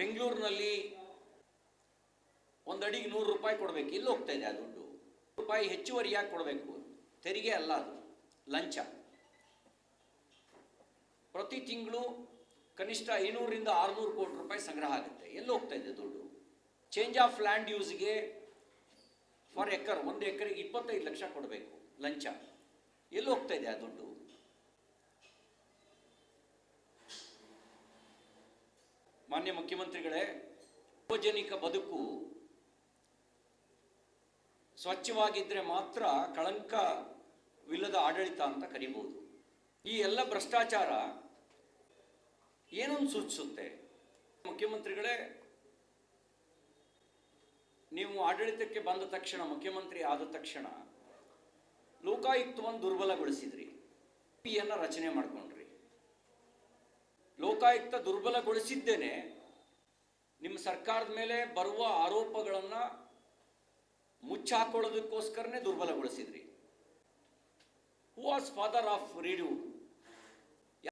ಬೆಂಗಳೂರಿನಲ್ಲಿ ಒಂದು ಅಡಿಗೆ ನೂರು ರೂಪಾಯಿ ಕೊಡಬೇಕು. ಇಲ್ಲಿ ಹೋಗ್ತಾ ಇದೆ ಆ ದುಡ್ಡು? ರೂಪಾಯಿ ಹೆಚ್ಚುವರಿ ಯಾಕೆ ಕೊಡಬೇಕು? ತೆರಿಗೆ ಅಲ್ಲ ಅದು. ಲಂಚ. ಪ್ರತಿ ತಿಂಗಳು ಕನಿಷ್ಠ ಐನೂರರಿಂದ ಆರುನೂರು ಕೋಟಿ ರೂಪಾಯಿ ಸಂಗ್ರಹ ಆಗುತ್ತೆ. ಎಲ್ಲಿ ಹೋಗ್ತಾ ಇದೆ ದುಡ್ಡು? ಚೇಂಜ್ ಆಫ್ ಲ್ಯಾಂಡ್ ಯೂಸ್ಗೆ ಫಾರ್ ಎಕರ್, ಒಂದು ಎಕರೆಗೆ ಇಪ್ಪತ್ತೈದು ಲಕ್ಷ ಕೊಡಬೇಕು ಲಂಚ. ಎಲ್ಲಿ ಹೋಗ್ತಾ ಇದೆ ಆ ದುಡ್ಡು? ಮಾನ್ಯ ಮುಖ್ಯಮಂತ್ರಿಗಳೇ, ಸಾರ್ವಜನಿಕ ಬದುಕು ಸ್ವಚ್ಛವಾಗಿದ್ದರೆ ಮಾತ್ರ ಕಳಂಕವಿಲ್ಲದ ಆಡಳಿತ ಅಂತ ಕರಿಬಹುದು ಈ ಎಲ್ಲ ಭ್ರಷ್ಟಾಚಾರ ಏನನ್ನು ಸೂಚಿಸುತ್ತೆ? ಮುಖ್ಯಮಂತ್ರಿಗಳೇ, ನೀವು ಆಡಳಿತಕ್ಕೆ ಬಂದ ತಕ್ಷಣ, ಮುಖ್ಯಮಂತ್ರಿ ಆದ ತಕ್ಷಣ ಲೋಕಾಯುಕ್ತವನ್ನು ದುರ್ಬಲಗೊಳಿಸಿದ್ರಿ. ಪಿಯನ್ನು ರಚನೆ ಮಾಡ್ಕೊಂಡ್ರಿ. ಲೋಕಾಯುಕ್ತ ದುರ್ಬಲಗೊಳಿಸಿದ್ದೇನೆ ಸರ್ಕಾರದ ಮೇಲೆ ಬರುವ ಆರೋಪಗಳನ್ನು ಮುಚ್ಚಾಕೊಳ್ಳೋದಕ್ಕೋಸ್ಕರನೇ ದುರ್ಬಲಗೊಳಿಸಿದ್ರಿ. Who was father of redo